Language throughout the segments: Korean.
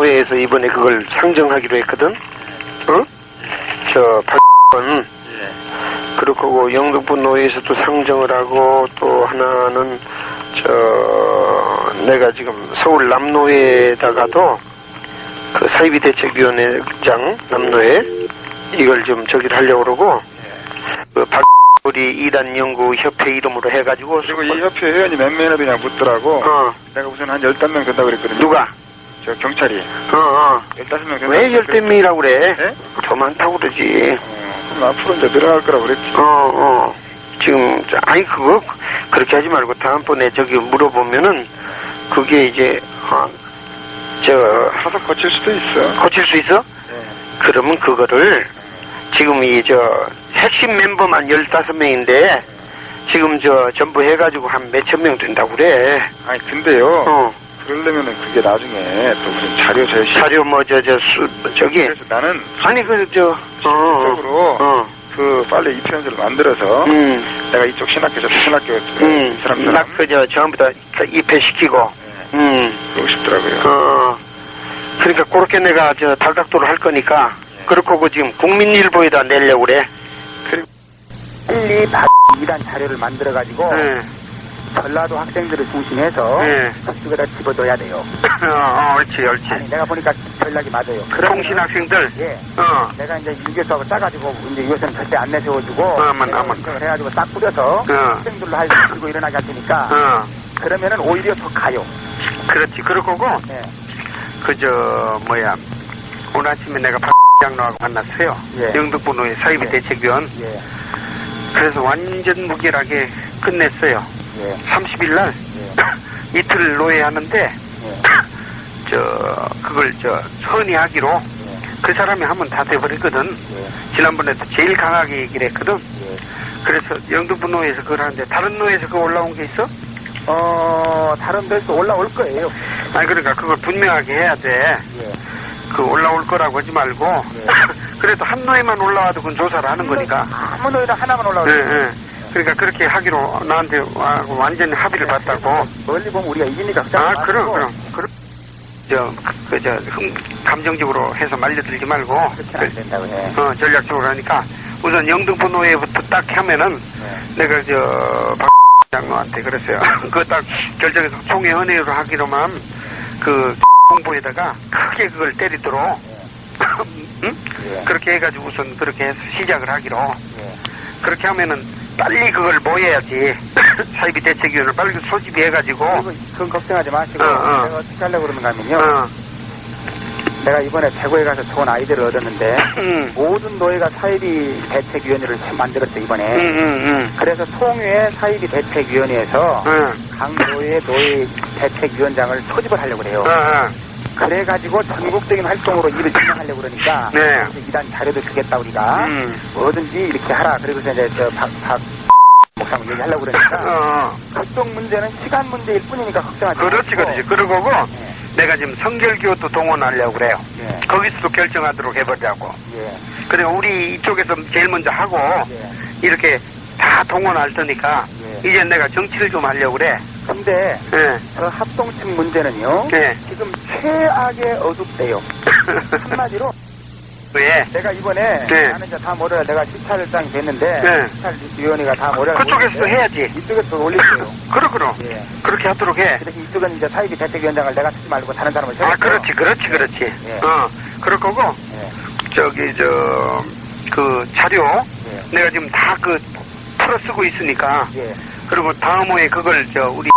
영등포 노회에서 이번에 그걸 상정하기로 했거든. 어? 저 박은 그렇고 영등포 노회에서 또 상정을 하고 또 하나는 저 내가 지금 서울 남노회에다가도 그 사이비 대책위원회장 남노회 이걸 좀 저기를 하려고 그러고 그 박. 우리 이단 연구 협회 이름으로 해가지고 그리고 이 협회 회원이 몇 명이나 되냐 묻더라고. 어 내가 우선 한 15명 된다고 그랬거든요. 누가 저 경찰이. 어 어. 15명 된다고. 왜 열댓 명이라고 그래? 네? 더 많다고 그러지. 어, 그럼 앞으로 이제 늘어날 거라고 그랬지. 어, 어. 지금, 저, 아니, 그거, 그렇게 하지 말고, 다음번에 저기 물어보면은, 그게 이제, 어, 저, 하서 거칠 수도 있어. 고칠 수 있어? 예. 그러면 그거를, 지금 이, 저, 핵심 멤버만 15명인데, 지금 저, 전부 해가지고 한 몇천 명 된다고 그래. 아니, 근데요. 어, 그러려면은 그게 나중에 또 무슨 자료 제시. 자료 뭐, 저, 저, 수, 저기, 그래서 나는 아니, 그, 저, 어, 적으로 어, 그 빨리 입회원제를 만들어서 음. 내가 이쪽 신학교 저쪽 신학교 음, 이 사람들 막 그저 전부 다 입회시키고, 예, 음, 그러고 싶더라고요. 어, 그러니까 그렇게 내가 저 달각도를 할 거니까, 그렇고 그 지금 국민일보에다 내려고 그래. 빨리 이란 자료를 만들어 가지고 예, 전라도 학생들을 중심해서 예. 저쪽에다 집어넣어야 돼요. 어, 어, 옳지, 옳지. 아니 내가 보니까 전략이 맞아요. 통신 학생들, 예. 어, 내가 이제 유교수하고 짜가지고 이제 이것은 절대 안 내세워주고 어만, 내가 어만. 생각을 해가지고 싹 뿌려서 어. 학생들로 할수 있고 일어나게 할 테니까 어, 그러면은 오히려 더 가요. 그렇지. 그렇고, 예. 그 저, 뭐야, 오늘 아침에 내가 박 장로하고 만났어요. 예. 영등포노의 사이비 예. 대책위원. 예. 그래서 완전 무결하게 끝냈어요. 예. 30일 날, 예. 이틀 노예하는데, 예. 저, 그걸 저, 선의하기로, 그 사람이 하면 다 돼버렸거든. 예. 지난번에도 제일 강하게 얘기를 했거든. 예. 그래서 영등포 노예에서 그걸 하는데, 다른 노예에서 그거 올라온 게 있어? 어, 다른 데서 올라올 거예요. 아니, 그러니까 그걸 분명하게 해야 돼. 예. 그 올라올 거라고 하지 말고. 네. 그래도 한 노예만 올라와도 그건 조사를 하는 거니까. 아무 노래나 하나만 올라올 예. 예. 그러니까 그렇게 하기로 나한테 와- 완전히 합의를 봤다고. 멀리 보면 우리가 이기니까 걱정 아. 그럼, 그럼. 그럼. 저, 그, 저, 흥, 감정적으로 해서 말려들지 말고. 안 된다고 해. 어, 전략적으로 하니까. 우선 영등포 노예부터 딱 하면은 네. 내가 저, 박 장로한테 그랬어요. 그거 딱 결정해서 총회 은혜로 하기로만 그 홍보에다가 크게 그걸 때리도록. 응? 예. 그렇게 해가지고 우선 그렇게 해서 시작을 하기로. 예. 그렇게 하면은 빨리 그걸 모여야지. 사이비 대책위원회를 빨리 소집해가지고. 그건 걱정하지 마시고 어, 어. 내가 어떻게 하려고 그러는가 하면요. 어, 내가 이번에 대구에 가서 좋은 아이디어를 얻었는데 응, 모든 노예가 사이비 대책위원회를 만들었어 이번에. 응, 응, 응. 그래서 통유의 사이비 대책위원회에서 응, 각 노예 노예 대책위원장을 소집을 하려고 그래요. 어, 어. 그래가지고 전국적인 활동으로 일을 진행하려고 그러니까 네. 이단 자료도 주겠다 우리가 음. 뭐든지 이렇게 하라. 그리고서 이제 저박박 목사님 얘기하려고 그러니까 어, 그쪽 문제는 시간 문제일 뿐이니까 걱정하지 그렇지, 마시고. 그렇지. 그러고 예, 내가 지금 성결교도 동원하려고 그래요. 예, 거기서도 결정하도록 해보자고. 예, 그리고 우리 이쪽에서 제일 먼저 하고 예. 이렇게 다 동원할 테니까 예. 이제 내가 정치를 좀 하려고 그래. 근데 예, 저 합동층 문제는요. 예. 지금 최악의 어둡대요. 한마디로 왜? 내가 이번에 네. 나는 이제 다 모려 내가 시찰장이 됐는데 네. 시찰위원회가 다 모려 그쪽에서 해야지. 이쪽에서 올릴게요. 그러, 그러. 예. 그렇게 하도록 해. 그래서 이쪽은 이제 사이비 대책위원장을 내가 쓰지 말고 다른 사람을 아, 세울게요. 그렇지, 그렇지, 그렇지. 예. 어, 그럴 거고, 예, 저기, 저, 그 자료, 예, 내가 지금 다 그 풀어 쓰고 있으니까, 예, 그리고 다음 후에 그걸 저 우리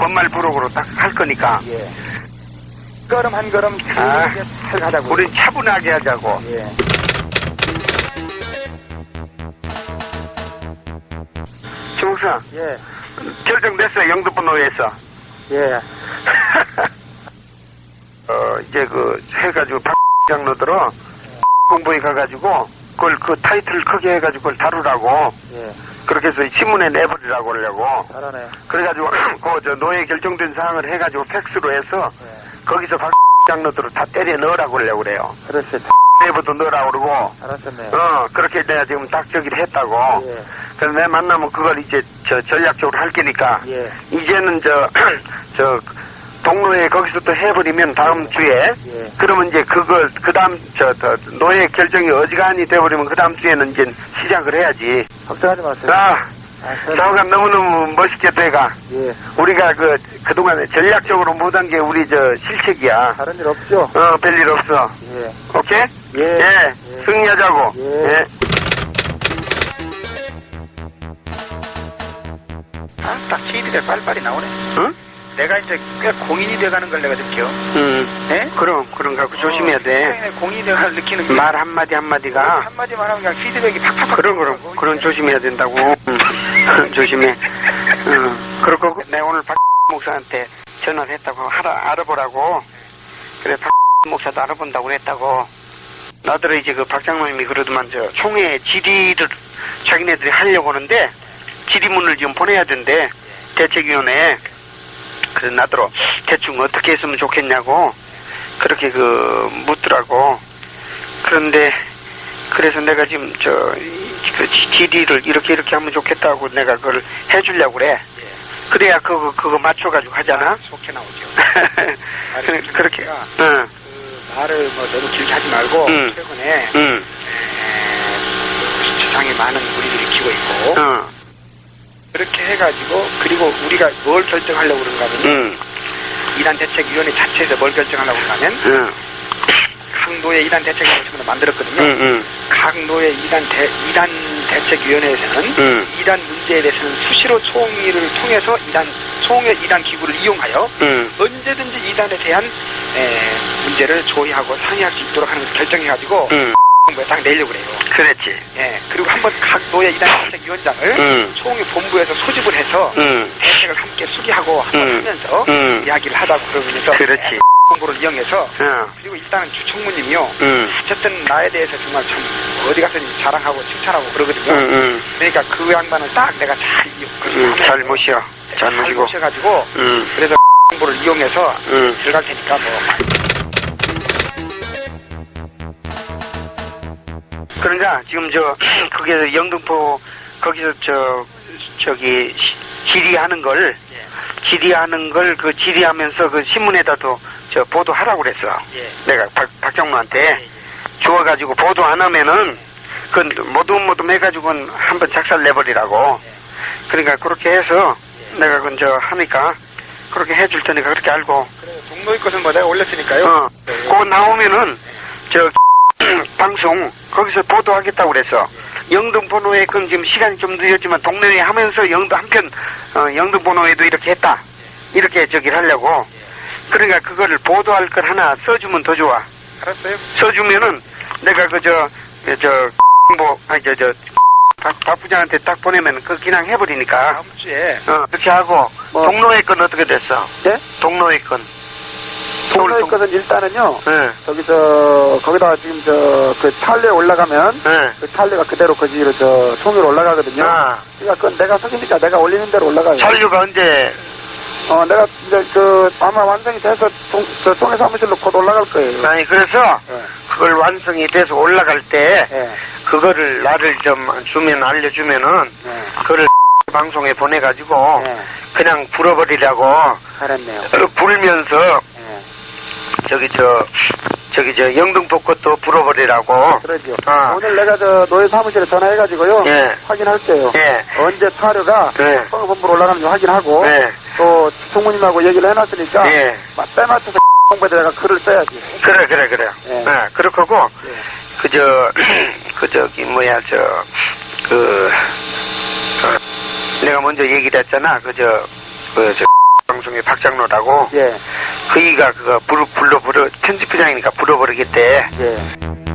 권말 부록으로 딱 할 거니까, 예. 걸음 한 걸음 아. 길게 잘 가자고. 우린 차분하게 하자고. 예. 정사, 예, 결정됐어요, 영등포 노예에서. 예, 어, 이제 그, 해가지고, 박 장로들은 공부에 가가지고, 그걸 그 타이틀 크게 해가지고 그걸 다루라고, 예. 그렇게 해서 신문에 내버리라고 하려고. 잘하네. 그래가지고, 그, 저, 노예 결정된 사항을 해가지고 팩스로 해서, 예. 거기서 박 장로들을 다 때려 넣으라고 하려고 그래요. 그렇지. 내부도 넣으라고 그러고, 잘하셨네. 어, 그렇게 내가 지금 딱 저기를 했다고. 예, 그래서 내 만나면 그걸 이제 저 전략적으로 할 테니까, 예, 이제는 저, 저, 동로에 거기서 또 해버리면 다음 주에, 예. 그러면 이제 그걸, 그 다음, 저, 저, 노예 결정이 어지간히 돼버리면 그 다음 주에는 이제 시작을 해야지. 걱정하지 마세요. 아, 아, 저- 저가 너무너무 멋있게 돼가. 예. 우리가 그, 그동안에 전략적으로 못한 게 우리 저 실책이야. 다른 일 없죠? 어, 별일 없어. 예. 오케이? 예. 예, 예. 승리하자고. 예. 예. 아, 딱 시일이 빨리빨리 나오네. 응? 내가 이제 꽤 공인이 돼가는 걸 내가 느껴. 응. 예? 그럼, 그런 거 조심해야 돼. 어, 공인이 돼가는 느끼는 게. 말 한마디 한마디가. 한마디만 하면 그냥 피드백이 팍팍팍. 그럼, 그럼, 그런 조심해야 된다고. 응. 조심해. 응. 그렇고, 내가 오늘 박 목사한테 전화를 했다고, 알아, 알아보라고. 그래, 박 목사도 알아본다고 그랬다고. 나들은 이제 그 박장로님이 그러더만, 저, 총회 질의를 자기네들이 하려고 하는데, 질의문을 지금 보내야 된대. 대책위원회에. 그래서 나더러 대충 어떻게 했으면 좋겠냐고. 그렇게 그, 묻더라고. 그런데, 그래서 내가 지금 저, 이- 그 지- 질의를 이렇게 이렇게 하면 좋겠다고 내가 그걸 해주려고 그래. 그래야 그거, 그거 맞춰가지고 하잖아. 좋게 나오죠. 그, 그렇게, 응, 그 말을 뭐 너무 길게 하지 말고 음. 최근에 응, 세상에 많은 무리들이 키고 있고 응, 그렇게 해가지고 그리고 우리가 뭘 결정하려고 그런가 하면 응, 이단 대책위원회 자체에서 뭘 결정하려고 하면 응, 각 노예 이단 대책위원회 만들었거든요. 응, 응, 각 노예 이단 대 이단 대책위원회에서는 응, 이단 문제에 대해서는 수시로 총의를 통해서 이단 총회 이단 기구를 이용하여 응, 언제든지 이단에 대한 에, 문제를 조의하고 상의할 수 있도록 하는 걸 결정해가지고 응, 정부에 딱 내려고 그래요. 그랬지. 예, 그리고 한번 각 노예 이단 대책 위원장을 응, 총회 본부에서 소집을 해서 응, 대책을 함께 수기하고 한번 음. 하면서 음. 이야기를 하다고 그러면서 그렇지. 공부를 이용해서 응, 그리고 일단은 주총무님이요 응, 어쨌든 나에 대해서 정말 참 어디 가서 자랑하고 칭찬하고 그러거든요. 그러니까 그 양반을 딱 내가 잘 이용. 응, 잘 모셔. 잘잘 모시고. 모셔가지고 음, 그래서 정보를 이용해서 음. 들어갈 테니까 뭐 그러니까 지금 저 거기서 영등포 거기서 저 저기 시- 질의하는 걸 질의하는 걸 그 질의하면서 그 신문에다도 저 보도하라고 그랬어. 예. 내가 박, 박정무한테 주워가지고 보도 안 하면은 그 모두모두 해가지고는 한번 작살 내버리라고. 그러니까 그렇게 해서 내가 그저 하니까 그렇게 해줄 테니까 그렇게 알고. 동료의 것은 뭐 내가 올렸으니까요. 어. 그거 나오면은 저 방송 거기서 보도하겠다고 그랬어. 영등포노에 그 지금 시간이 좀 늦었지만 동네에 하면서 영등 한편 어, 영등포노에도 이렇게 했다. 이렇게 저기를 하려고. 그러니까 그거를 보도할 걸 하나 써주면 더 좋아. 알았어요. 써주면은 내가 그저 저뭐 아니 저저 박, 박 부장한테 딱 보내면 그 그냥 해버리니까. 다음 주에 어 그렇게 하고 뭐. 동로의 건 어떻게 됐어? 예? 동로의 건. 동료의 동- 것은 일단은요, 예. 저기 저, 거기다가 지금 저, 그 찰리에 올라가면, 예. 그 찰리가 그대로 거기로 저, 총으로 올라가거든요. 아. 그러니까 그건 내가 속이니까 내가 올리는 대로 올라가요. 잔류가 언제 어, 내가 이제 그, 아마 완성이 돼서 총, 저 총회 사무실로 곧 올라갈 거예요. 아니 그래서 예. 그걸 완성이 돼서 올라갈 때 예. 그거를 나를 좀 주면 알려주면은 예. 그걸 방송에 보내가지고 예. 그냥 불어버리라고 잘했네요. 어, 불면서 예. 저기 저 저기 저 영등포 것도 불어버리라고 그러죠. 아. 오늘 내가 저, 노예 사무실에 전화해가지고요. 예. 확인할게요. 예. 언제 타료가 네. 성본부로 올라가는지 확인하고, 네. 또, 총무님하고 얘기를 해놨으니까, 예. 홍보에 내가 글을 써야지. 그래 그래 그래 예. 아, 그렇고 예. 그저 그 저기 뭐야 저그 내가 먼저 얘기를 했잖아 그저 그저 방송의 박장로라고 예. 그이가 그거 불러 불러 불러 편집부장이니까 불어버리겠대 예.